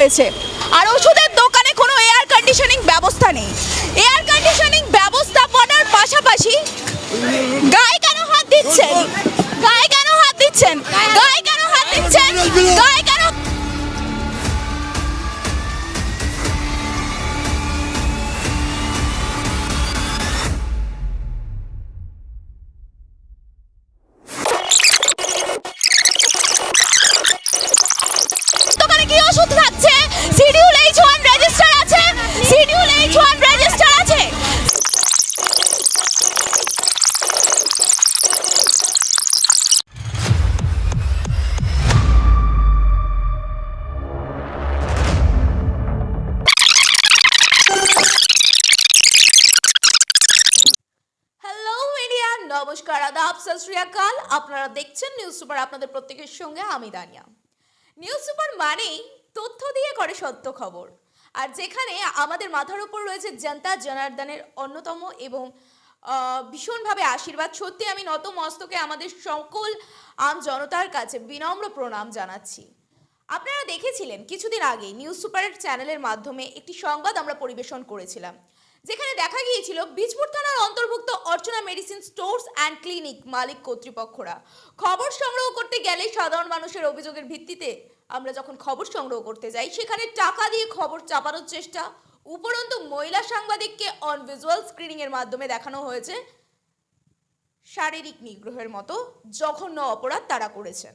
হয়েছে আর ওষুধের দোকানে কোনো এয়ার কন্ডিশনিং ব্যবস্থা নেই। এয়ার কন্ডিশনিং ব্যবস্থাপনার পাশাপাশি গায়ে কেন হাত দিচ্ছেন? গায়ে কেন হাত দিচ্ছেন? গায়ে কেন হাত দিচ্ছেন? গায়ে নমস্কার, আদাব আকাল। আপনারা দেখছেন নিউজ সুপার আপনাদের প্রত্যেকের সঙ্গে আমি দানিয়া। নিউজ সুপার মানেই তথ্য দিয়ে করে সত্য খবর। আর যেখানে আমাদের মাথার উপর রয়েছে জনতা জনার্দনের অন্যতম এবং ভীষণভাবে আশীর্বাদ। সত্যি আমি নত মস্তকে আমাদের সকল আম জনতার কাছে বিনম্র প্রণাম জানাচ্ছি। আপনারা দেখেছিলেন, কিছুদিন আগে নিউজ সুপারের চ্যানেলের মাধ্যমে একটি সংবাদ আমরা পরিবেশন করেছিলাম। যেখানে দেখা গিয়েছিল বীজপুর থানার অন্তর্ভুক্ত Archana medicine stores and clinic মালিক কর্তৃপক্ষরা। খবর সংগ্রহ করতে গেলে সাধারণ মানুষের অভিযোগের ভিত্তিতে আমরা যখন খবর সংগ্রহ করতে যাই, সেখানে টাকা দিয়ে খবর চাপানোর চেষ্টা, উপরন্তু মহিলা সাংবাদিককে অন ভিজুয়াল স্ক্রিনিং এর মাধ্যমে দেখানো হয়েছে। শারীরিক নিগ্রহের মতো জঘন্য অপরাধ তারা করেছেন।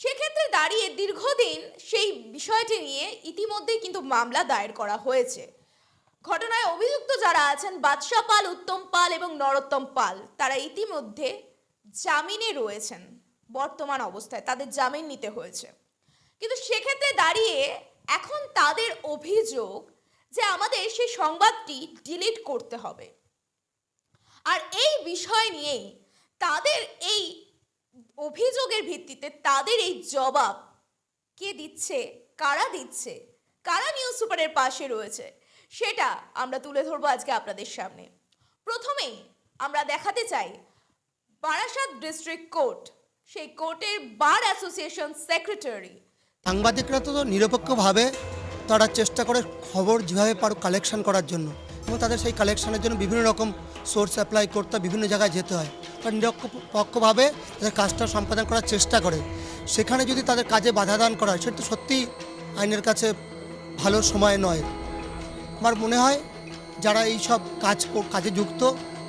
সেক্ষেত্রে দাঁড়িয়ে দীর্ঘদিন সেই বিষয়টি নিয়ে ইতিমধ্যেই কিন্তু মামলা দায়ের করা হয়েছে। ঘটনায় অভিযুক্ত যারা আছেন বাদশা পাল, উত্তম পাল এবং নরোত্তম পাল, তারা ইতিমধ্যে জামিনে রয়েছেন বর্তমান অবস্থায়। তাদের জামিন নিতে হয়েছে। কিন্তু সেক্ষেত্রে দাঁড়িয়ে এখন তাদের অভিযোগ যে আমাদের সেই সংবাদটি ডিলিট করতে হবে। আর এই বিষয় নিয়েই তাদের এই অভিযোগের ভিত্তিতে তাদের এই জবাব কে দিচ্ছে, কারা দিচ্ছে, কারা নিউজ সুপারের পাশে রয়েছে সেটা আমরা তুলে ধরবো আজকে আপনাদের সামনে। প্রথমেই আমরা দেখাতে চাই বারাসাত ডিস্ট্রিক্ট কোর্ট। সেই কোর্টের বার অ্যাসোসিয়েশন সেক্রেটারি। সাংবাদিকরা তো নিরপেক্ষভাবে তারা চেষ্টা করে খবর যেভাবে পারো কালেকশন করার জন্য এবং তাদের সেই কালেকশনের জন্য বিভিন্ন রকম সোর্স অ্যাপ্লাই করতে বিভিন্ন জায়গায় যেতে হয়। তারা নিরপেক্ষভাবে তাদের কাজটা সম্পাদন করার চেষ্টা করে। সেখানে যদি তাদের কাজে বাধা দান করা হয়, সেটা তো সত্যিই আইনের কাছে ভালো সময় নয়। আমার মনে হয় যারা এই সব কাজ কাজে যুক্ত,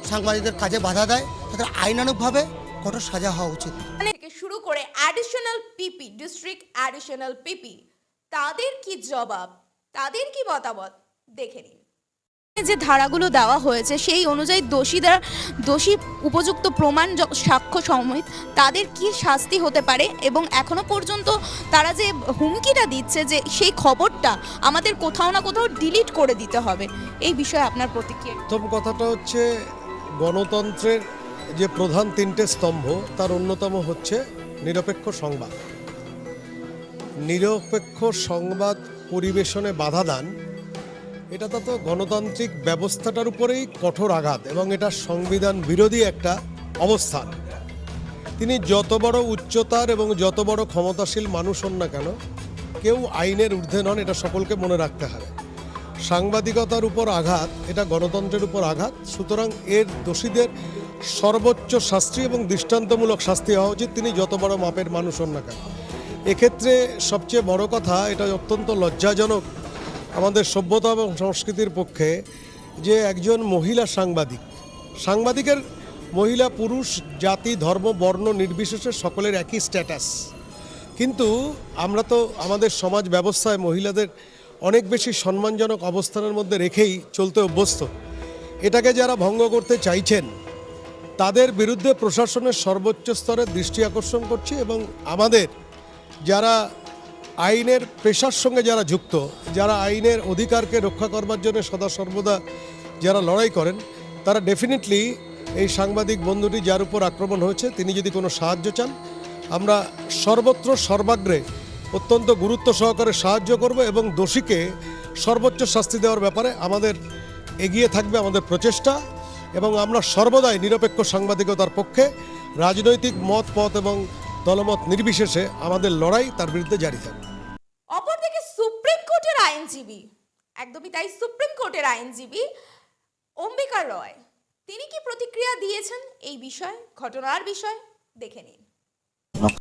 সাংবাদিকদের কাজে বাধা দেয়, তাদের আইনানুগভাবে কঠোর সাজা হওয়া উচিত। শুরু করে additional PP district additional PP তাদের কি জবাব? তাদের কি মতামত? দেখে নিন। যে ধারাগুলো দেওয়া হয়েছে, সেই অনুযায়ী দোষীদের, দোষী উপযুক্ত প্রমাণ সাক্ষ্য সমেত তাদের কি শাস্তি হতে পারে? এবং এখনও পর্যন্ত তারা যে হুমকিটা দিচ্ছে যে সেই খবরটা আমাদের কোথাও না কোথাও ডিলিট করে দিতে হবে। এই বিষয়ে আপনার প্রতিক্রিয়া প্রথম কথাটা হচ্ছে, গণতন্ত্রের যে প্রধান তিনটে স্তম্ভ, তার অন্যতম হচ্ছে নিরপেক্ষ সংবাদ। নিরপেক্ষ সংবাদ পরিবেশনে বাধা দান এটা তো গণতান্ত্রিক ব্যবস্থাটার উপরেই কঠোর আঘাত এবং এটা সংবিধান বিরোধী একটা অবস্থান। তিনি যত বড় উচ্চতার এবং যত বড় ক্ষমতাশীল মানুষ হন না কেন, কেউ আইনের ঊর্ধ্বে নন, এটা সকলকে মনে রাখতে হবে। সাংবাদিকতার উপর আঘাত, এটা গণতন্ত্রের উপর আঘাত, সুতরাং এর দোষীদের সর্বোচ্চ শাস্তি এবং দৃষ্টান্তমূলক শাস্তি হওয়া উচিত, তিনি যত বড় মাপের মানুষ হন না কেন। এক্ষেত্রে সবচেয়ে বড় কথা এটা অত্যন্ত লজ্জাজনক আমাদের সভ্যতা এবং সংস্কৃতির পক্ষে যে একজন মহিলা সাংবাদিক, সাংবাদিকের মহিলা, পুরুষ, জাতি, ধর্ম, বর্ণ নির্বিশেষে সকলের একই স্ট্যাটাস কিন্তু আমরা তো আমাদের সমাজ ব্যবস্থায় মহিলাদের অনেক বেশি সম্মানজনক অবস্থানের মধ্যে রেখেই চলতে অভ্যস্ত। এটাকে যারা ভঙ্গ করতে চাইছেন, তাদের বিরুদ্ধে প্রশাসনের সর্বোচ্চ স্তরে দৃষ্টি আকর্ষণ করছি এবং আমাদের যারা আইনের পেশার সঙ্গে যারা যুক্ত, যারা আইনের অধিকারকে রক্ষা করবার জন্য সদা সর্বদা যারা লড়াই করেন, তারা ডেফিনেটলি এই সাংবাদিক বন্ধুটি যার উপর আক্রমণ হয়েছে, তিনি যদি কোনো সাহায্য চান, আমরা সর্বত্র সর্বাগ্রে অত্যন্ত গুরুত্ব সহকারে সাহায্য করব এবং দোষীকে সর্বোচ্চ শাস্তি দেওয়ার ব্যাপারে আমাদের এগিয়ে থাকবে আমাদের প্রচেষ্টা এবং আমরা সর্বদাই নিরপেক্ষ সাংবাদিকতার পক্ষে রাজনৈতিক মত, পথ এবং দলমত নির্বিশেষে আমাদের লড়াই তার বিরুদ্ধে জারি থাকবে অপরদিকে সুপ্রিম কোর্টের আইনজীবী একদমই তাই সুপ্রিম কোর্টের আইনজীবী অম্বিকা রয় তিনি কি প্রতিক্রিয়া দিয়েছেন এই বিষয়ে ঘটনার বিষয় দেখে নিন।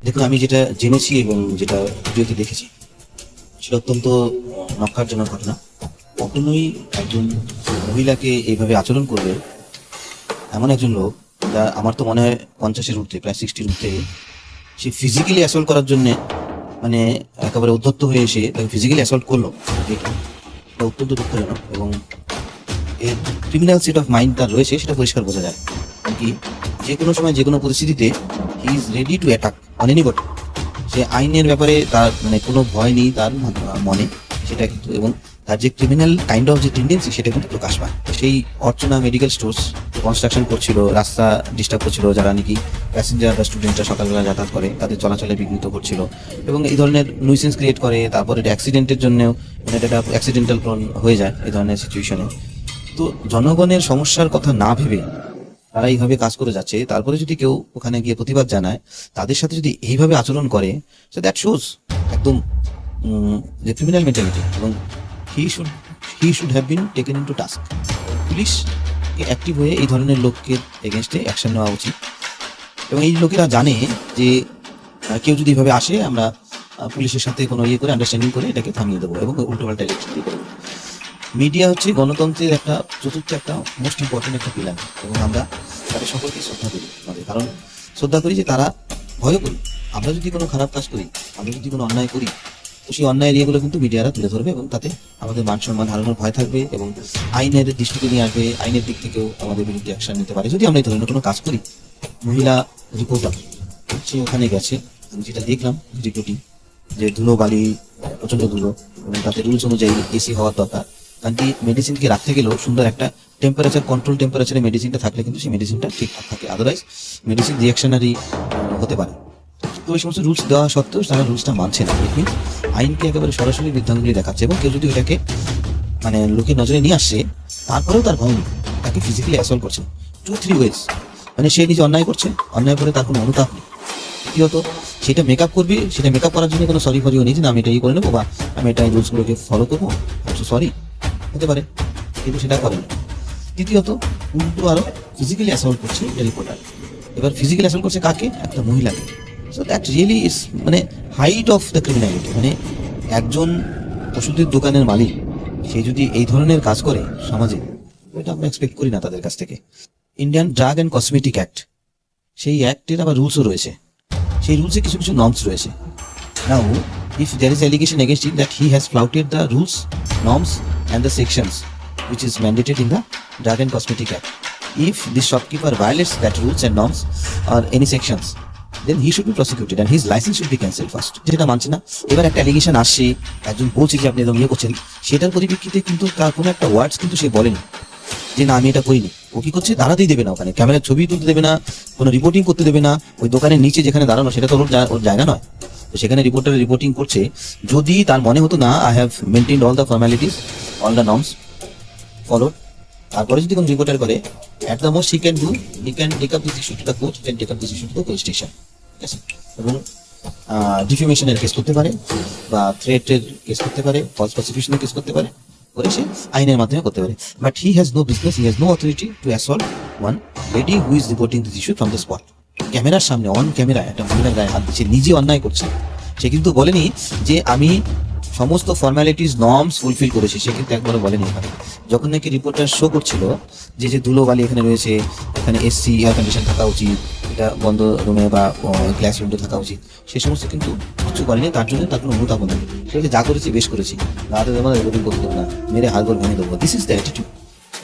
দেখুন আমি যেটা জেনেছি এবং যেটা ভিডিওতে দেখেছি সেটা অত্যন্ত নক্ষারজনক ঘটনা। কখনোই একজন মহিলাকে এইভাবে আচরণ করবে এমন একজন লোক যা আমার তো মনে হয় পঞ্চাশের ঊর্ধ্বে প্রায় সিক্সটির ঊর্ধ্বে সে ফিজিক্যালি অ্যাসল্ট করার জন্য মানে একেবারে উদ্ধত্ত হয়ে এসে তাকে ফিজিক্যালি অ্যাসল্ট করল। এটা অত্যন্ত দুঃখজনক এবং এর ক্রিমিনাল সেট অফ মাইন্ড তার রয়েছে, সেটা পরিষ্কার বোঝা যায়। কি যে কোনো সময় যে কোনো পরিস্থিতিতে he is ready to attack on anybody সে আইনের ব্যাপারে তার মানে কোনো ভয় নেই, তার মনে সেটা কিন্তু এবং তার যে ক্রিমিনাল কাইন্ড অফ যে টেন্ডেন্সি সেটা কিন্তু প্রকাশ পায়। সেই অর্চনা মেডিকেল স্টোর্স কনস্ট্রাকশন করছিল, রাস্তা ডিস্টার্ব করছিল, যারা নাকি প্যাসেঞ্জার বা স্টুডেন্টরা সকালবেলা যাতায়াত করে, তাদের চলাচলে বিঘ্নিত করছিল। এবং এই ধরনের নুইসেন্স ক্রিয়েট করে, তারপরে এটা অ্যাক্সিডেন্টের জন্যও মানে এটা অ্যাক্সিডেন্টাল প্রন হয়ে যায়, এই ধরনের সিচুয়েশনে তো জনগণের সমস্যার কথা না ভেবে তারা এইভাবে কাজ করে যাচ্ছে। তারপরে যদি কেউ ওখানে গিয়ে প্রতিবাদ জানায়, তাদের সাথে যদি এইভাবে আচরণ করে সো দ্যাট শোজ একদম যে ক্রিমিনাল মেন্টালিটি এবং he should he should have been taken in to task police active হয়ে এই ধরনের লোককে এগেনস্টে অ্যাকশন নেওয়া উচিত। এবং এই লোকেরা জানে যে কেউ যদি এভাবে আসে, আমরা পুলিশের সাথে কোনো ইয়ে করে আন্ডারস্ট্যান্ডিং করে এটাকে থামিয়ে দেবো এবং উল্টোপাল্টা ইলেকশন দিয়ে দেবো মিডিয়া হচ্ছে গণতন্ত্রের একটা, চতুর্থ একটা মোস্ট ইম্পর্টেন্ট একটা পিলার এবং আমরা তাদের সকলকে শ্রদ্ধা করি আমাদের। কারণ শ্রদ্ধা করি যে তারা ভয় করি। আমরা যদি কোনো খারাপ কাজ করি, আমরা যদি কোনো অন্যায় করি সেই অন্যায়ের এরিয়াগুলো কিন্তু মিডিয়ারা তুলে ধরবে এবং তাতে আমাদের মান সম্মান হারানোর ভয় থাকবে এবং আইনের দৃষ্টিতে নিয়ে আসবে, আইনের দিক থেকেও আমাদের বিরুদ্ধে অ্যাকশন নিতে পারে। যদি আমরা এই ধরনের কোনো কাজ করি, মহিলা রিপোর্টার সে ওখানে গেছে, আমি যেটা দেখলাম রিপোর্টিং যে ধুলো বালি প্রচণ্ড ধুলো এবং তাতে রুলস অনুযায়ী এসি হওয়ার দরকার। কারণ কি মেডিসিনকে রাখতে গেলেও সুন্দর একটা টেম্পারেচার কন্ট্রোল টেম্পারেচারে মেডিসিনটা থাকলে কিন্তু সেই মেডিসিনটা ঠিকঠাক থাকে। আদারওয়াইজ মেডিসিন রিয়াকশনারি হতে পারে। তো ওই সমস্ত রুলস দেওয়া সত্ত্বেও তারা রুলসটা মানছে না। আইনকে একেবারে সরাসরি বৃদ্ধাঙ্গুলি দেখাচ্ছে এবং কেউ যদি এটাকে মানে লোকের নজরে নিয়ে আসছে তারপরেও তার ভয় তাকে ফিজিক্যালি অ্যাসল্ট করছে। টু থ্রি ওয়েজ মানে সে নিজে অন্যায় করছে, অন্যায় করে তার কোনো অনুতাপ নেই। দ্বিতীয়ত, সেটা মেকআপ করবি, সেটা মেকআপ করার জন্য কোনো সরি ফরিও নেই যে না, আমি এটা ইয়ে করে নেব বা আমি এটা রুলসগুলোকে ফলো করব। সরি হতে পারে, কিন্তু সেটা করে না। তৃতীয়ত, উল্টো আরও ফিজিক্যালি অ্যাসল্ট করছে রিপোর্টার এবার ফিজিক্যালি অ্যাসল্ট করছে কাকে? একটা মহিলাকে। সো দ্যাট রিয়েলি ইস মানে হাইট অফ দ্য ক্রিমিনালিটি মানে একজন ওষুধের দোকানের মালিক, সে যদি এই ধরনের কাজ করে সমাজে ওইটা আমরা এক্সপেক্ট করি না তাদের কাছ থেকে। Indian drug and cosmetic act সেই অ্যাক্টের আবার রুলসও রয়েছে। সেই রুলসে কিছু কিছু নর্মস রয়েছে। Now if there is allegation against in that he has flouted the rules norms and the sections which is mandated in the drug and cosmetic act if this shopkeeper violates that rules and norms R any sections he should be prosecuted and his license should be cancelled first. যেটা মানছে না। এবার একটা allegation আসছে একজন বলছে যে আপনি এরকম ইয়ে করছেন। সেটার পরিপ্রেক্ষিতে কিন্তু তার কোনো একটা ওয়ার্ডস কিন্তু সে বলেনি। যে না, আমি এটা করিনি। ও কি করছে? দাঁড়াতেই দেবে না ওখানে। ক্যামেরার ছবি তুলতে দেবে না, কোনো রিপোর্টিং করতে দেবে না। ওই দোকানের নিচে যেখানে দাঁড়ানো, সেটা তো ওর জায়গা নয়। তো সেখানে রিপোর্টার রিপোর্টিং করছে, যদি তার মনে হতো, না I have maintain all the formalities all the norms followed তারপরে যদি কোনো রিপোর্টার করে at the most he can do he can take up this issue to the court can take up this issue to the police station এবং ডিফিমেশনের case করতে পারে বা থ্রেটের case করতে পারে ফলস প্রসিকিউশনের কেস করতে পারে করে সে আইনের মাধ্যমে করতে পারে। But he has no business he has no authority to assault one lady who is reporting this issue from the spot ক্যামেরার সামনে অন ক্যামেরা একটা মহিলার গায়ে হাত দিচ্ছে নিজে অন্যায় করছে। সে কিন্তু বলেনি যে আমি সমস্ত ফর্মালিটিস নর্মস ফুলফিল করেছি, সে কিন্তু একবারও বলেনি এখানে। যখন নাকি রিপোর্টার শো করছিল যে যে ধুলোবালি এখানে রয়েছে, এখানে এসি এয়ার কন্ডিশন থাকা উচিত এটা বন্ধ রুমে বা গ্লাস উইন্ডো থাকা উচিত। সে সমস্ত কিন্তু কিছু করেনি তার জন্য তার কোনো অনুতাপ নেই। সে বলছে, যা করেছি বেশ করেছি। রাতে আমার রেকর্ডিং করতে দেবো না। মেরে হাড়গোড় ভেঙে দেবো। This is the attitude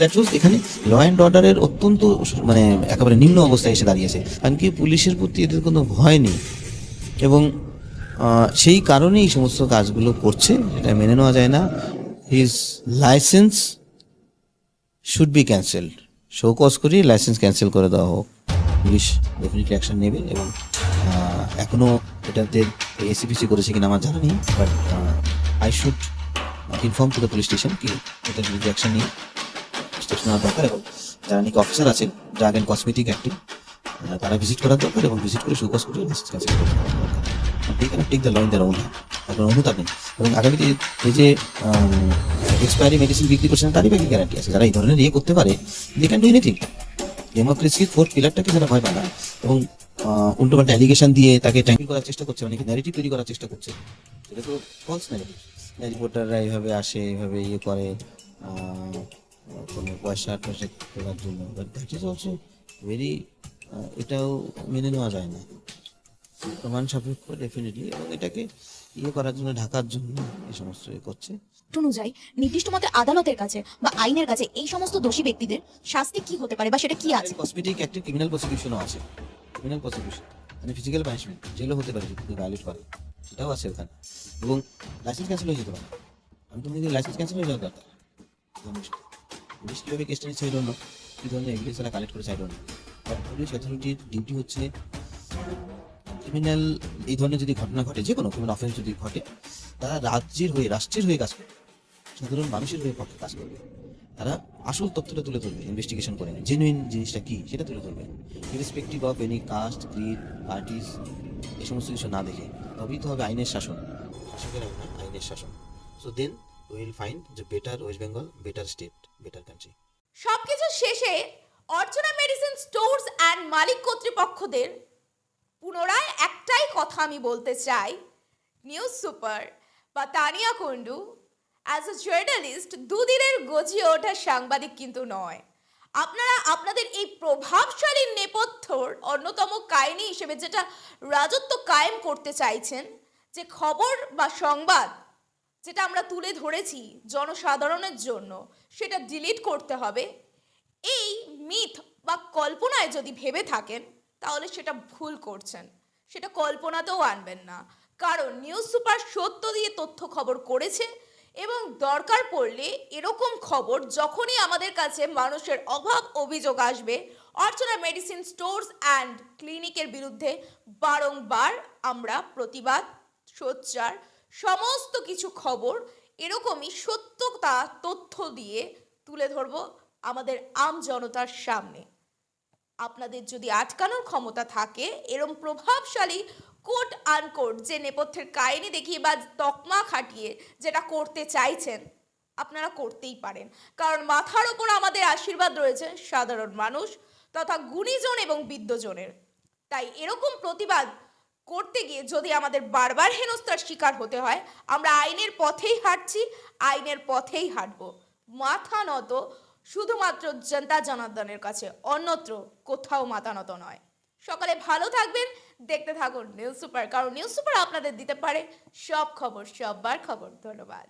that was এখানে ল অ্যান্ড অর্ডারের অত্যন্ত মানে একেবারে নিম্ন অবস্থায় এসে দাঁড়িয়েছে কারণ কি পুলিশের প্রতি এদের কোনো ভয় নেই। এবং সেই কারণেই এই সমস্ত কাজগুলো করছে। এটা মেনে নেওয়া যায় না। His licence should be cancelled show cause করি লাইসেন্স ক্যান্সেল করে দেওয়া হোক। পুলিশ ডেফিনেটলি অ্যাকশন নেবে এবং আহ, এখনও এটাতে এসিপিসি করেছে কিনা আমার জানা নেই but I should inform to the police station কি এটার বিরুদ্ধে অ্যাকশন নিয়ে স্টেপস নেওয়ার দরকার এবং যারা নাকি অফিসার আছেন ড্রাগ অ্যান্ড কসমেটিক অ্যাক্টিভ তারা ভিজিট করার দরকার এবং ভিজিট করে শোকজ করে take the law in their own এখন অনুতাপ নেই। এবং আগামীতে এই যে এক্সপায়ারি মেডিসিন বিক্রি করছেন তারই বাকি গ্যারান্টি আছে। যারা এই ধরনের ইয়ে করতে পারে দে ক্যান ডু এনিথিং ডেমোক্রেসির ফোর্থ পিলারটাকে যারা ভয় পায় না। এবং উল্টো পাল্টা অ্যালিগেশন দিয়ে তাকে ট্যাঙ্কিল করার চেষ্টা করছে অনেকে ন্যারেটিভ তৈরি করার চেষ্টা করছে। সেটা তো ফলস ন্যারেটিভ রিপোর্টাররা এইভাবে আসে, এইভাবে ইয়ে করে কোনো পয়সা টয়সা করার জন্য। But that is also very এটাও মেনে নেওয়া যায় না। প্রমাণ সাপেক্ষ ডেফিনেটলি এবং এটাকে ইয়ে করার জন্য, ঢাকার জন্য এই সমস্ত ইয়ে করছে। অনুযায়ী নির্দিষ্ট মতে আদালতের কাছে বা আইনের কাছে এই সমস্ত দোষী ব্যক্তিদের শাস্তি কি হতে পারে বা সেটা কি আছে? কসমেটিক একটা ক্রিমিনাল প্রসিকিউশনও আছে। ক্রিমিনাল প্রসিকিউশন মানে ফিজিক্যাল পানিশমেন্ট জেলও হতে পারে যদি ভায়োলেট করে। সেটাও আছে ওখানে। এবং লাইসেন্স ক্যান্সেল হয়ে যেতে পারে। আমি তো করি লাইসেন্স ক্যান্সেল হয়ে যাওয়ার দরকার। পুলিশ কীভাবে কেসটা নিচ্ছে সাইড কী ধরনের এভিডেন্স তারা কালেক্ট করে সাইড বাট পুলিশ অথরিটির ডিউটি হচ্ছে ক্রিমিনাল এই ধরনের যদি ঘটনা ঘটে, যে কোনো ক্রিমিনাল অফেন্স যদি ঘটে, তারা রাজ্যের হয়ে, রাষ্ট্রের হয়ে কাজ করবে। সাধারণ মানুষের হয়ে পক্ষে কাজ করবে। তারা আসল তথ্যটা তুলে ধরবে ইনভেস্টিগেশন করে জেনুইন জিনিসটা কি, সেটা তুলে ধরবে। Irrespective of any caste creed parties এই সমস্ত কিছু না দেখে, তবেই তো হবে আইনের শাসন। শাসকের আইনের শাসন। সো দেন উইল ফাইন্ড যে better West Bengal better state better country সবকিছু শেষে অর্চনা মেডিসিন স্টোরস অ্যান্ড মালিক কর্তৃপক্ষদের পুনরায় একটাই কথা আমি বলতে চাই, নিউজ সুপার বা Tania Kundu as a journalist দুদিনের গজিয়ে ওঠা সাংবাদিক কিন্তু নয়। আপনারা, আপনাদের এই প্রভাবশালী নেপথ্যর অন্যতম কাহিনী হিসেবে যেটা রাজত্ব কায়েম করতে চাইছেন, যে খবর বা সংবাদ যেটা আমরা তুলে ধরেছি জনসাধারণের জন্য, সেটা ডিলিট করতে হবে, এই মিথ বা কল্পনায় যদি ভেবে থাকেন তাহলে সেটা ভুল করছেন। সেটা কল্পনাতেও আনবেন না। কারণ নিউজ সুপার সত্য দিয়ে তথ্য খবর করেছে এবং দরকার পড়লে এরকম খবর যখনই আমাদের কাছে মানুষের অভাব অভিযোগ আসবে, অর্চনা মেডিসিন স্টোরস অ্যান্ড ক্লিনিকের বিরুদ্ধে বারংবার আমরা প্রতিবাদ, সোচ্চার, সমস্ত কিছু খবর এরকমই সত্যতা তথ্য দিয়ে তুলে ধরবো আমাদের আম জনতার সামনে। আপনাদের যদি আটকানোর ক্ষমতা থাকে, এরম প্রভাবশালী কোট আনকোট যে নেপথ্যের কাহিনী দেখিয়ে বা তকমা খাটিয়ে যেটা করতে চাইছেন, আপনারা করতেই পারেন। কারণ মাথার ওপর আমাদের আশীর্বাদ রয়েছে সাধারণ মানুষ তথা গুণীজন এবং বিদ্যজনের তাই এরকম প্রতিবাদ করতে গিয়ে যদি আমাদের বারবার হেনস্থার শিকার হতে হয়, আমরা আইনের পথেই হাঁটছি, আইনের পথেই হাঁটবো। মাথা নত শুধুমাত্র জনতা জনার্দনের কাছে, অন্যত্র কোথাও মাতানত নয়। সকালে ভালো থাকবেন, দেখতে থাকুন নিউজ সুপার কারণ নিউজ সুপার আপনাদের দিতে পারে সব খবর, সববার খবর। ধন্যবাদ।